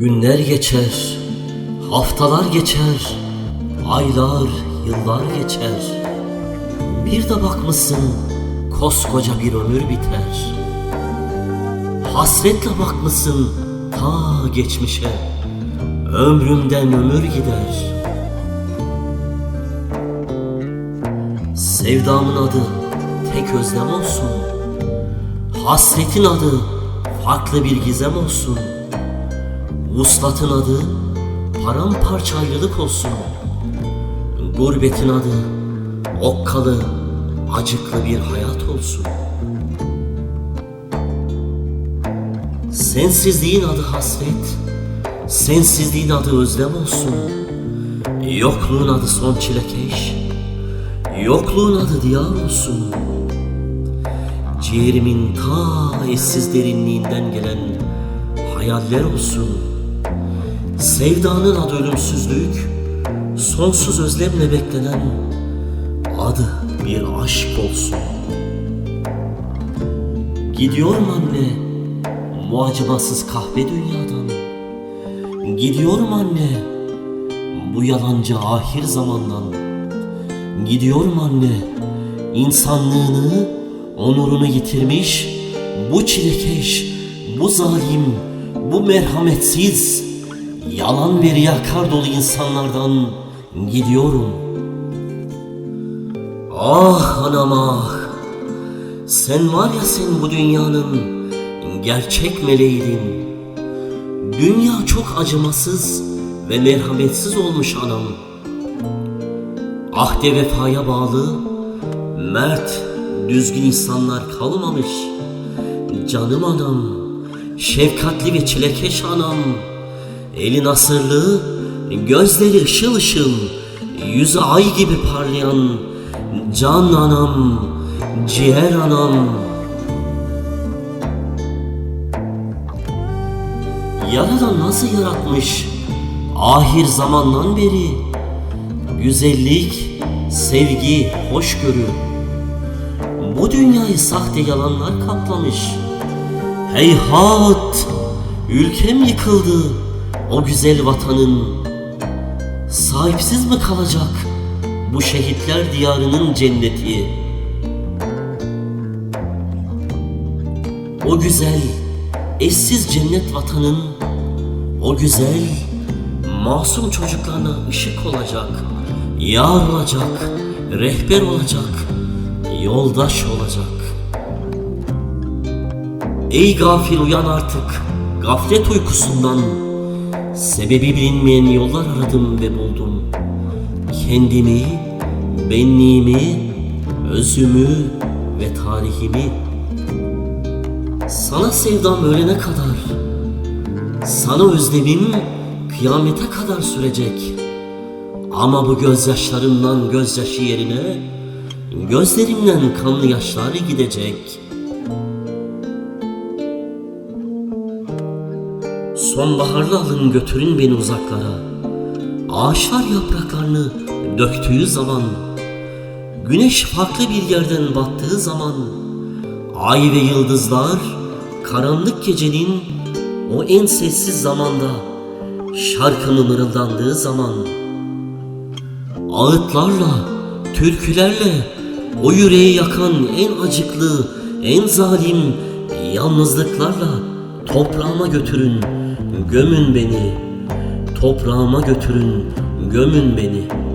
Günler geçer, haftalar geçer, aylar, yıllar geçer. Bir de bakmışsın koskoca bir ömür biter. Hasretle bakmışsın ta geçmişe, ömrümden ömür gider. Sevdamın adı tek özlem olsun. Hasretin adı farklı bir gizem olsun. Vuslatın adı paramparça ayrılık olsun. Gurbetin adı okkalı, acıklı bir hayat olsun. Sensizliğin adı hasret, sensizliğin adı özlem olsun. Yokluğun adı son çilekeş, yokluğun adı diyar olsun. Ciğerimin ta eşsiz derinliğinden gelen hayaller olsun. Sevdanın adı ölümsüzlük, sonsuz özlemle beklenen adı bir aşk olsun. Gidiyorum anne, bu acımasız kahve dünyadan. Gidiyorum anne, bu yalancı ahir zamandan. Gidiyorum anne, insanlığını, onurunu yitirmiş, bu çilekeş, bu zalim, bu merhametsiz, yalan ve riyakar dolu insanlardan gidiyorum. Ah anam ah, sen var ya sen bu dünyanın gerçek meleğiydin. Dünya çok acımasız ve merhametsiz olmuş anam. Ahde vefaya bağlı, mert, düzgün insanlar kalmamış. Canım anam, şefkatli ve çilekeş anam. Eli nasırlı, gözleri ışıl ışıl, yüzü ay gibi parlayan can anam, ciğer anam. Yaradan nasıl yaratmış ahir zamandan beri güzellik, sevgi, hoşgörü. Bu dünyayı sahte yalanlar kaplamış. Heyhat! Ülkem yıkıldı o güzel vatanın. Sahipsiz mi kalacak bu şehitler diyarının cenneti? O güzel, eşsiz cennet vatanın, o güzel, masum çocuklarına ışık olacak, yar olacak, rehber olacak, yoldaş olacak. Ey gafil uyan artık, gaflet uykusundan, sebebi bilinmeyen yollar aradım ve buldum. Kendimi, benliğimi, özümü ve tarihimi. Sana sevdam ölene kadar, sana özlemim kıyamete kadar sürecek. Ama bu gözyaşlarımdan gözyaşı yerine gözlerimden kanlı yaşlar gidecek. Sonbaharlı alın götürün beni uzaklara. Ağaçlar yapraklarını döktüğü zaman, güneş farklı bir yerden battığı zaman, ay ve yıldızlar karanlık gecenin o en sessiz zamanda şarkının mırıldandığı zaman, ağıtlarla, türkülerle o yüreği yakan en acıklı, en zalim yalnızlıklarla toprağıma götürün, gömün beni. Toprağıma götürün, gömün beni.''